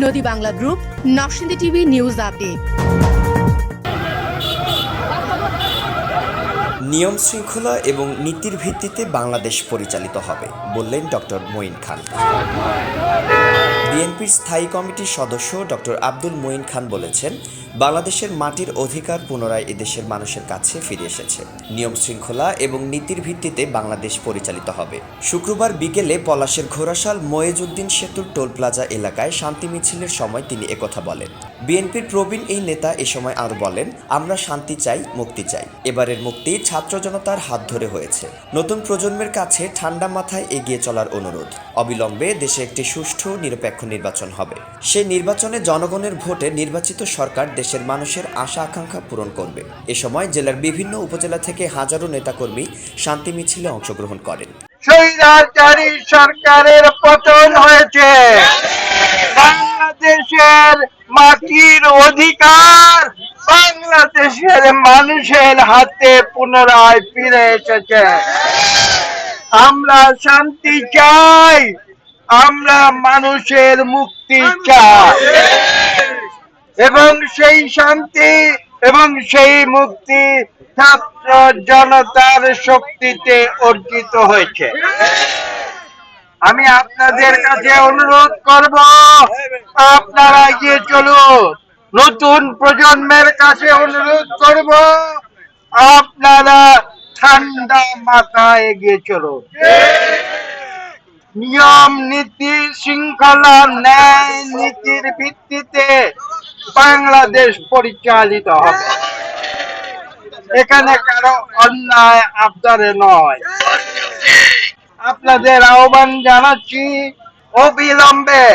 নদী বাংলা গ্রুপ নকশিন্দি TV news update. নিয়ম শৃঙ্খলা এবং নীতির ভিত্তিতে বাংলাদেশ পরিচালিত হবে, বললেন ডক্টর মঈন খান। বিএনপির স্থায়ী কমিটির সদস্য ডক্টর আব্দুল মঈন খান বলেছেন, বাংলাদেশের মাটির অধিকার পুনরায় এদেশের মানুষের কাছে ফিরে এসেছে। নিয়ম শৃঙ্খলা এবং নীতির ভিত্তিতে বাংলাদেশ পরিচালিত হবে। শুক্রবার বিকেলে পলাশের ঘোড়াশাল ময়েজউদ্দিন সেতুর টোল প্লাজা এলাকায় শান্তি মিছিলের সময় তিনি একথা বলেন। বিএনপির প্রবীণ এই নেতা এ সময় আরও বলেন, আমরা শান্তি চাই, মুক্তি চাই। এবারের মুক্তি ছাত্র জনতার হাত ধরে হয়েছে। নতুন প্রজন্মের কাছে ঠান্ডা মাথায় এগিয়ে চলার অনুরোধ। অবিলম্বে দেশে একটি সুষ্ঠু, নিরপেক্ষ নির্বাচন হবে। সেই নির্বাচনে জনগণের ভোটে নির্বাচিত সরকার দেশের মানুষের আশা আকাঙ্ক্ষা পূরণ করবে। এ সময় জেলার বিভিন্ন উপজেলা থেকে হাজারো নেতাকর্মী শান্তি মিছিলে অংশগ্রহণ করেন। সরকারের পতন হয়েছে। বাংলাদেশের মাটির অধিকার বাংলাদেশের মানুষের হাতে পুনরায় ফিরে এসেছে। আমরা শান্তি চাই, আমরা মানুষের মুক্তি চাই। এবং সেই শান্তি এবং সেই মুক্তি ছাত্র জনতার শক্তিতে অর্জিত হয়েছে। আমি আপনাদের কাছে অনুরোধ করব, আপনারা এগিয়ে চলুন। নতুন প্রজন্মের কাছে অনুরোধ করব, আপনারা ঠান্ডা মাথায় এগিয়ে চলুন। নিয়ম, নীতি, শৃঙ্খলা, ন্যায় নীতির ভিত্তিতে বাংলাদেশ পরিচালিত হবে। এখানে কারও অন্যায় আবদারে নয়। আপনাদের আহ্বান জানাচ্ছি অবিলম্বে।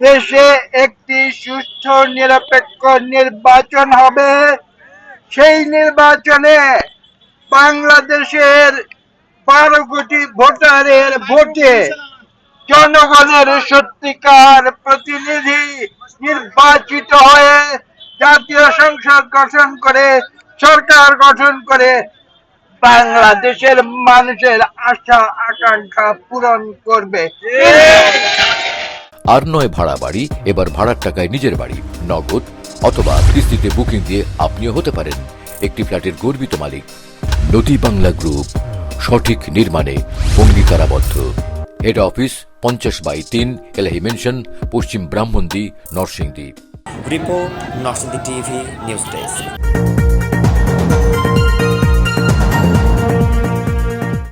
দেশে একটি সুষ্ঠু, নিরপেক্ষ নির্বাচন হবে। সেই নির্বাচনে বাংলাদেশের বারো কোটি ভোটারের ভোটে জনগণের সত্যিকার প্রতিনিধি নির্বাচিত হয়ে জাতীয় সংসদ গঠন করে, সরকার গঠন করে বাংলাদেশের মানুষের আশা, আকাঙ্ক্ষা পূরণ করবে। আর নয় ভাড়া বাড়ি, এবার ভাড়ার টাকায় নিজের বাড়ি, নগদ অথবা কিস্তিতে বুকিং দিয়ে আপনিও হতে পারেন। একটি ফ্ল্যাটের গর্বিত মালিক। নদী বাংলা গ্রুপ, সঠিক নির্মাণে অঙ্গীকারাবদ্ধ। হেড অফিস, পঞ্চাশ বাই তিন Elahi mansion, Paschim Brahmandi, Narsingdi. Report, Narsingdi TV, news desk.